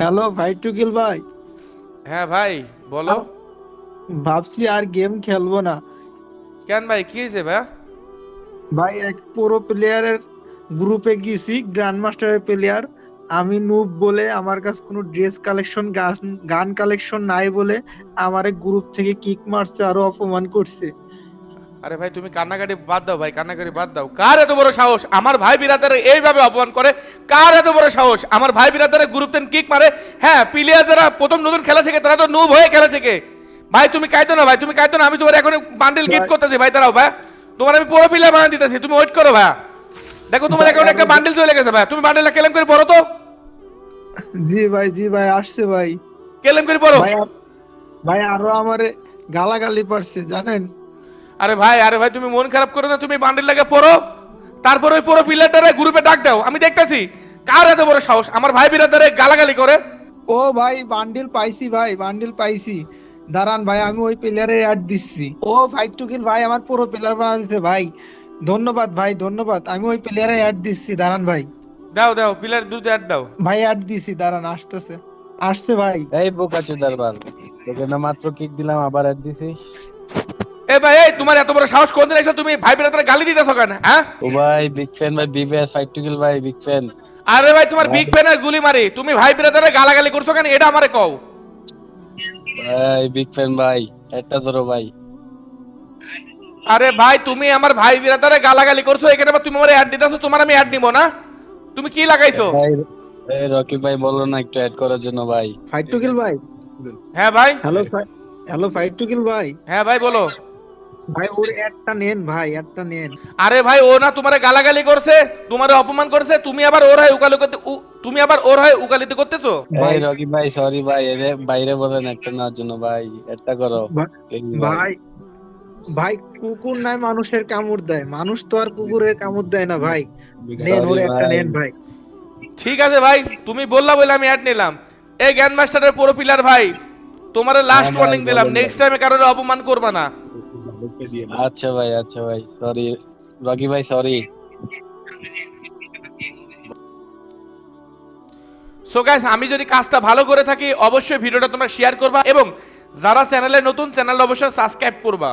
Hello ভাই টুকিল ভাই। হ্যাঁ ভাই বলো। ভাবছি আর গেম খেলব না। কেন ভাই কি হয়েছে ভাই? ভাই এক পুরো প্লেয়ারের গ্রুপে গিয়েছি গ্র্যান্ড মাস্টারের প্লেয়ার আমি নুব বলে আমার কাছে কোনো ড্রেস কালেকশন গান কালেকশন নাই বলে আমার গ্রুপ থেকে কিক মারছে আরও অপমান করছে। আরে ভাই তুমি কান্নাকাটি বাদ দাও ভাই কান্নাকাটি বাদ দাও। কার এত বড় সাহস? আমার ভাই বিরাদারে এইভাবে অপমান করে? কার এত বড় সাহস? আমার ভাই বিরাদারে গ্রুপ টেন কিক মারে? হ্যাঁ প্লেয়ার যারা প্রথম নতুন খেলা থেকে তারা তো নুব হয়ে খেলা থেকে ভাই তুমি কাইতো না ভাই তুমি কাইতো না আমি তোমার এখন বান্ডেল গিফট করতেছি ভাই দাঁড়াও ভাই। তোমার আমি পুরো প্লেয়ার বানিয়ে দিতেছি তুমি ওয়েট করো ভাই। দেখো তোমার অ্যাকাউন্টে একটা বান্ডেল চলে গেছে ভাই। তুমি বান্ডেলটা কেলেম করে পড়ো তো। জি ভাই জি ভাই আসছে ভাই। কেলেম করে পড়ো। ভাই ভাই আরও আমারে গালাগালি পারছে জানেন? আরে ভাই আরে ভাই তুমি মন খারাপ করো না তুমি বান্ডেল লাগে পড়ো। তারপর ওই পুরো প্লেয়ারটারে গ্রুপে ডাক দাও। আমি দেখতেছি কার এত বড় সাহস? আমার ভাই বিরাদারে গালাগালি করে। ও ভাই বান্ডিল পাইছি ভাই বান্ডিল পাইছি। দাঁড়ান ভাই আমি ওই প্লেয়ারের অ্যাড দিচ্ছি। ও ভাই টুকিল ভাই আমার পুরো প্লেয়ার বানা দিচ্ছে ভাই। ধন্যবাদ ভাই ধন্যবাদ। আমি ওই প্লেয়ারের অ্যাড দিচ্ছি দাঁড়ান ভাই। দাও দাও প্লেয়ার দুটো অ্যাড দাও। ভাই অ্যাড দিছি দাঁড়ান আসতেছে। আসছে ভাই। এই বোকা চুদার বাল। তোকে না মাত্র কিক দিলাম আবার অ্যাড দিছিস? এ ভাই এই তোমার এত বড় সাহস কোন এসে তুমি ভাই বিরাদারে গালি দিতেছো কেন হ্যাঁ? ও ভাই বিগ ফ্যান ভাই বিবিএস ফাইট টু কিল ভাই বিগ ফ্যান আরে ভাই তোমার বিগ ফ্যানের গুলি মারি তুমি ভাই বিরাদারে গালাগালি করছ কেন এটা আমারে কও। ভাই বিগ ফ্যান ভাই একটা ধরো ভাই। আরে ভাই তুমি আমার ভাই বিরাদারে গালাগালি করছ এখানে তুমি আমার অ্যাড দিতেছো তোমার আমি অ্যাড নিব না? তুমি কি লাগাইছো? ভাই এই রকি ভাই বলল না একটু অ্যাড করার জন্য ভাই। ফাইট টুকিল ভাই। হ্যাঁ ভাই। হ্যালো হ্যালো ফাইট টুকিল ভাই। হ্যাঁ ভাই বলো। ভাই ওর অ্যাডটা নেন ভাই অ্যাডটা নেন। আরে ভাই ও না তোমারে গালাগালি করছে তোমারে অপমান করছে তুমি আবার ওর হয় উকালি করতে তুমি আবার ওর হয় উকালিতে করতেছো? ভাই- রকি ভাই সরি ভাই এরে বাইরে বলেন একটা নেওয়ার জন্য ভাই একটা করো। ভাই ভাই কুকুর নাই মানুষের কামড় দেয়। মানুষ তো আর কুকুরের কামড় দেয় না ভাই। নেন ওর একটা ভাই। নেন ভাই। ঠিক আছে ভাই তুমি বললা বলে আমি অ্যাড নিলাম। এই জ্ঞান মাস্টারের পুরো পিলার ভাই তোমার লাস্ট ওয়ার্নিং দিলাম নেক্সট টাইমে কারোর অপমান করবা না। আচ্ছা ভাই আচ্ছা ভাই সরি রকি ভাই সরি সো গাইস আমি যদি কাজটা ভালো করে থাকি অবশ্যই ভিডিওটা তোমরা শেয়ার করবা এবং যারা চ্যানেলে নতুন চ্যানেল অবশ্যই সাবস্ক্রাইব করবা।